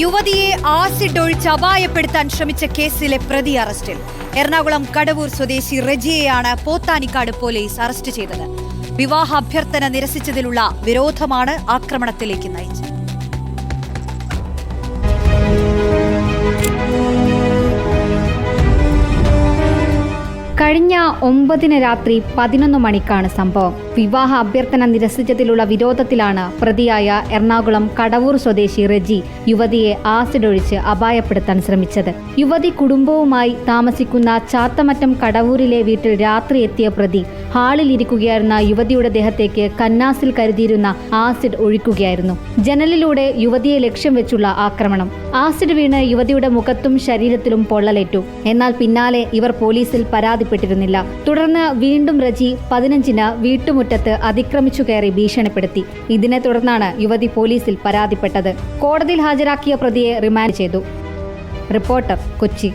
യുവതിയെ ആസിഡ് ഒഴിച്ച് അപായപ്പെടുത്താൻ ശ്രമിച്ച കേസിലെ പ്രതി അറസ്റ്റിൽ. എറണാകുളം കടവൂർ സ്വദേശി റജിയെയാണ് പോത്താനിക്കാട് പോലീസ് അറസ്റ്റ് ചെയ്തത്. വിവാഹ അഭ്യർത്ഥന നിരസിച്ചതിലുള്ള വിരോധമാണ് ആക്രമണത്തിലേക്ക് നയിച്ചത്. കഴിഞ്ഞ ഒമ്പതിന് രാത്രി പതിനൊന്ന് മണിക്കാണ് സംഭവം. വിവാഹ അഭ്യർത്ഥന നിരസിച്ചതിലുള്ള വിരോധത്തിലാണ് പ്രതിയായ എറണാകുളം കടവൂർ സ്വദേശി റെജി യുവതിയെ ആസിഡ് ഒഴിച്ച് അപായപ്പെടുത്താൻ ശ്രമിച്ചത്. യുവതി കുടുംബവുമായി താമസിക്കുന്ന ചാത്തമറ്റം കടവൂരിലെ വീട്ടിൽ രാത്രി എത്തിയ പ്രതി ഹാളിൽ ഇരിക്കുകയായിരുന്ന യുവതിയുടെ ദേഹത്തേക്ക് കന്നാസിൽ കരുതിയിരുന്ന ആസിഡ് ഒഴിക്കുകയായിരുന്നു. ജനലിലൂടെ യുവതിയെ ലക്ഷ്യം വെച്ചുള്ള ആക്രമണം. ആസിഡ് വീണ് യുവതിയുടെ മുഖത്തും ശരീരത്തിലും പൊള്ളലേറ്റു. എന്നാൽ പിന്നാലെ ഇവർ പോലീസിൽ പരാതിപ്പെട്ടിരുന്നില്ല. തുടർന്ന് വീണ്ടും റജി പതിനഞ്ചിന് വീട്ടുമുറ്റത്ത് അതിക്രമിച്ചു കയറി ഭീഷണിപ്പെടുത്തി. ഇതിനെ തുടർന്നാണ് യുവതി പോലീസിൽ പരാതിപ്പെട്ടത്. കോടതിയിൽ ഹാജരാക്കിയ പ്രതിയെ റിമാൻഡ് ചെയ്തു. റിപ്പോർട്ടർ കൊച്ചി.